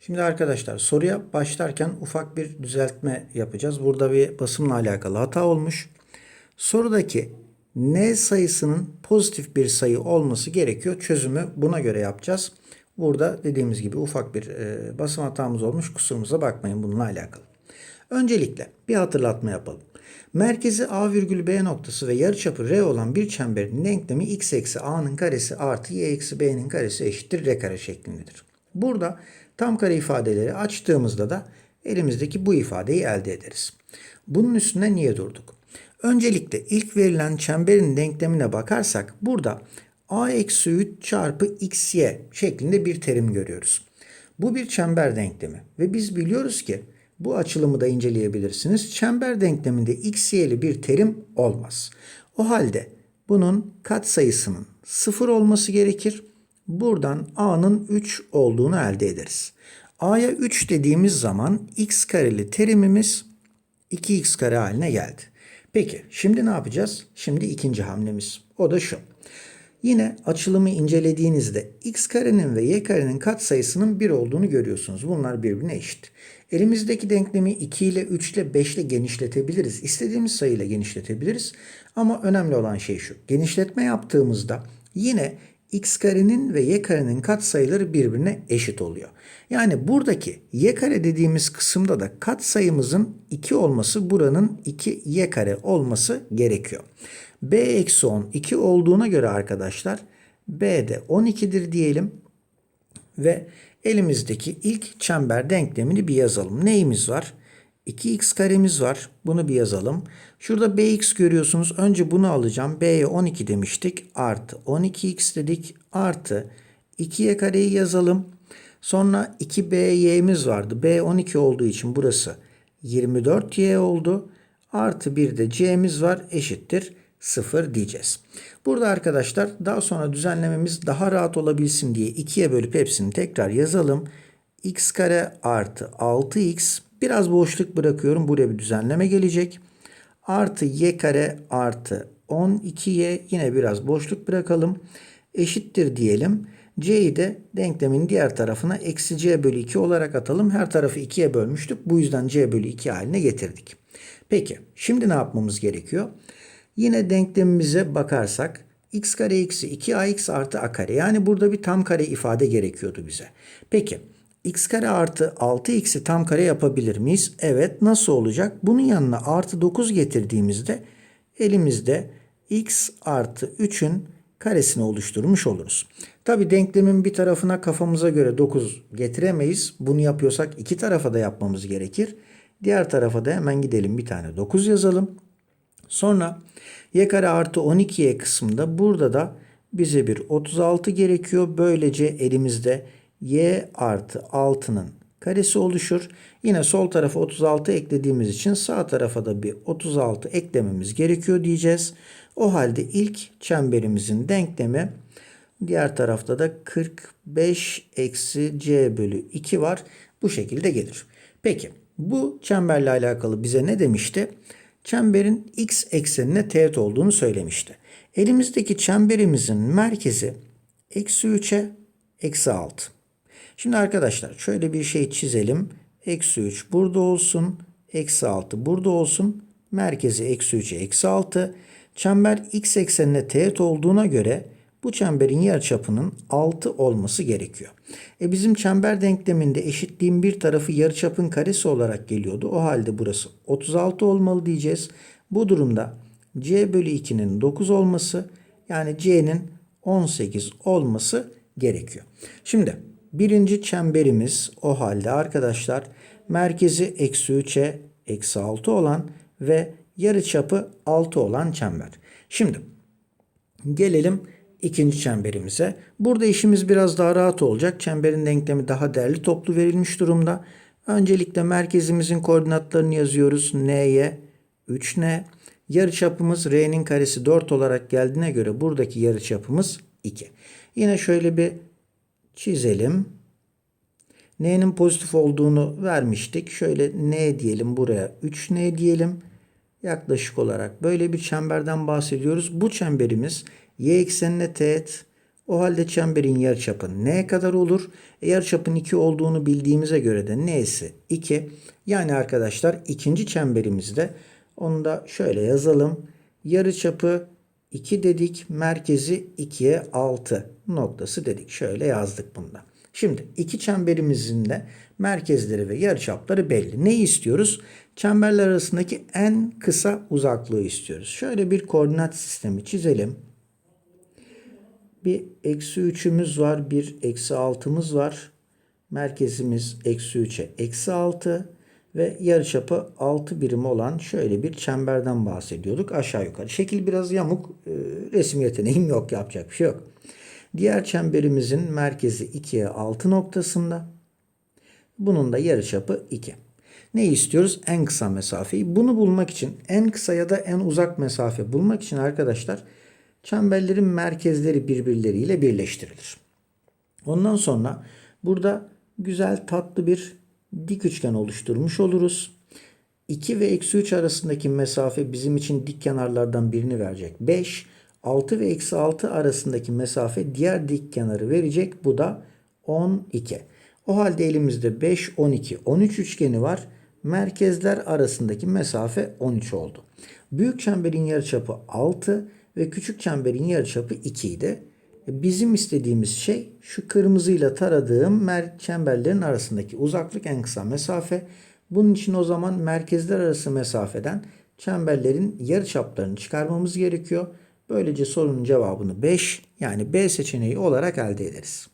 Şimdi arkadaşlar soruya başlarken ufak bir düzeltme yapacağız. Burada bir basımla alakalı hata olmuş. Sorudaki n sayısının pozitif bir sayı olması gerekiyor. Çözümü buna göre yapacağız. Burada dediğimiz gibi ufak bir e, basım hatamız olmuş. Kusurumuza bakmayın bununla alakalı. Öncelikle bir hatırlatma yapalım. Merkezi A virgül B noktası ve yarıçapı R olan bir çemberin denklemi x eksi a'nın karesi artı y eksi b'nin karesi eşittir r kare şeklindedir. Burada tam kare ifadeleri açtığımızda da elimizdeki bu ifadeyi elde ederiz. Bunun üstüne niye durduk? Öncelikle ilk verilen çemberin denklemine bakarsak burada a eksi 3 çarpı xy şeklinde bir terim görüyoruz. Bu bir çember denklemi ve biz biliyoruz ki bu açılımı da inceleyebilirsiniz. Çember denkleminde xy'li bir terim olmaz. O halde bunun katsayısının 0 olması gerekir. Buradan a'nın 3 olduğunu elde ederiz. a'ya 3 dediğimiz zaman x kareli terimimiz 2x kare haline geldi. Peki şimdi ne yapacağız? Şimdi ikinci hamlemiz. O da şu. Yine açılımı incelediğinizde x karenin ve y karenin katsayısının 1 olduğunu görüyorsunuz. Bunlar birbirine eşit. Elimizdeki denklemi 2 ile 3 ile 5 ile genişletebiliriz. İstediğimiz sayıyla genişletebiliriz. Ama önemli olan şey şu. Genişletme yaptığımızda yine x karenin ve y karenin katsayıları birbirine eşit oluyor. Yani buradaki y kare dediğimiz kısımda da katsayımızın 2 olması buranın 2 y kare olması gerekiyor. b eksi 10 2 olduğuna göre arkadaşlar b de 12'dir diyelim ve elimizdeki ilk çember denklemini bir yazalım. Neyimiz var? 2x karemiz var. Bunu bir yazalım. Şurada bx görüyorsunuz. Önce bunu alacağım. b'ye 12 demiştik. Artı 12x dedik. Artı 2y kareyi yazalım. Sonra 2by'miz vardı. b 12 olduğu için burası 24y oldu. Artı bir de c'miz var. Eşittir 0 diyeceğiz. Burada arkadaşlar daha sonra düzenlememiz daha rahat olabilsin diye 2'ye bölüp hepsini tekrar yazalım. x kare artı 6x biraz boşluk bırakıyorum. Buraya bir düzenleme gelecek. Artı y kare artı 12y yine biraz boşluk bırakalım. Eşittir diyelim. c'yi de denklemin diğer tarafına eksi c bölü 2 olarak atalım. Her tarafı 2'ye bölmüştük. Bu yüzden c bölü 2 haline getirdik. Peki şimdi ne yapmamız gerekiyor? Yine denklemimize bakarsak x kare eksi 2ax artı a kare. Yani burada bir tam kare ifade gerekiyordu bize. Peki x kare artı 6x'i tam kare yapabilir miyiz? Evet. Nasıl olacak? Bunun yanına artı 9 getirdiğimizde elimizde x artı 3'ün karesini oluşturmuş oluruz. Tabi denklemin bir tarafına kafamıza göre 9 getiremeyiz. Bunu yapıyorsak iki tarafa da yapmamız gerekir. Diğer tarafa da hemen gidelim bir tane 9 yazalım. Sonra y kare artı 12y kısmında burada da bize bir 36 gerekiyor. Böylece elimizde y artı 6'nın karesi oluşur. Yine sol tarafa 36 eklediğimiz için sağ tarafa da bir 36 eklememiz gerekiyor diyeceğiz. O halde ilk çemberimizin denklemi diğer tarafta da 45 eksi c bölü 2 var. Bu şekilde gelir. Peki bu çemberle alakalı bize ne demişti? çemberin x eksenine teğet olduğunu söylemişti. Elimizdeki çemberimizin merkezi eksi 3'e eksi 6. Şimdi arkadaşlar şöyle bir şey çizelim. Eksi 3 burada olsun. Eksi 6 burada olsun. Merkezi eksi 3'e eksi 6. Çember x eksenine teğet olduğuna göre bu çemberin yarıçapının 6 olması gerekiyor. E bizim çember denkleminde eşitliğin bir tarafı yarıçapın karesi olarak geliyordu. O halde burası 36 olmalı diyeceğiz. Bu durumda c bölü 2'nin 9 olması yani c'nin 18 olması gerekiyor. Şimdi birinci çemberimiz o halde arkadaşlar merkezi eksi 3'e eksi 6 olan ve yarıçapı 6 olan çember. Şimdi gelelim ikinci çemberimize. Burada işimiz biraz daha rahat olacak. Çemberin denklemi daha derli toplu verilmiş durumda. Öncelikle merkezimizin koordinatlarını yazıyoruz. N'ye 3N. Yarıçapımız R'nin karesi 4 olarak geldiğine göre buradaki yarıçapımız 2. Yine şöyle bir çizelim. N'nin pozitif olduğunu vermiştik. Şöyle N diyelim buraya 3N diyelim. Yaklaşık olarak böyle bir çemberden bahsediyoruz. Bu çemberimiz y eksenine teğet. O halde çemberin yarıçapı n kadar olur? E, yarıçapın 2 olduğunu bildiğimize göre de n'si 2. Yani arkadaşlar ikinci çemberimizde onu da şöyle yazalım. Yarıçapı 2 dedik. Merkezi 2'ye 6 noktası dedik. Şöyle yazdık bunda. Şimdi iki çemberimizin de merkezleri ve yarıçapları belli. Ne istiyoruz? Çemberler arasındaki en kısa uzaklığı istiyoruz. Şöyle bir koordinat sistemi çizelim. Bir eksi 3'ümüz var. Bir eksi 6'mız var. Merkezimiz eksi 3'e eksi 6 ve yarıçapı 6 birim olan şöyle bir çemberden bahsediyorduk aşağı yukarı. Şekil biraz yamuk. e, Resim yeteneğim yok yapacak bir şey yok. Diğer çemberimizin merkezi 2'ye 6 noktasında. Bunun da yarıçapı 2. Ne istiyoruz? En kısa mesafeyi. Bunu bulmak için en kısa ya da en uzak mesafe bulmak için arkadaşlar çemberlerin merkezleri birbirleriyle birleştirilir. Ondan sonra burada güzel tatlı bir dik üçgen oluşturmuş oluruz. 2 ve eksi 3 arasındaki mesafe bizim için dik kenarlardan birini verecek. 5. 6 ve eksi 6 arasındaki mesafe diğer dik kenarı verecek. Bu da 12. O halde elimizde 5, 12, 13 üçgeni var. Merkezler arasındaki mesafe 13 oldu. Büyük çemberin yarıçapı 6 ve küçük çemberin yarıçapı 2 idi. Bizim istediğimiz şey şu kırmızıyla taradığım mer- çemberlerin arasındaki uzaklık en kısa mesafe. Bunun için o zaman merkezler arası mesafeden çemberlerin yarıçaplarını çıkarmamız gerekiyor. Böylece sorunun cevabını 5 yani B seçeneği olarak elde ederiz.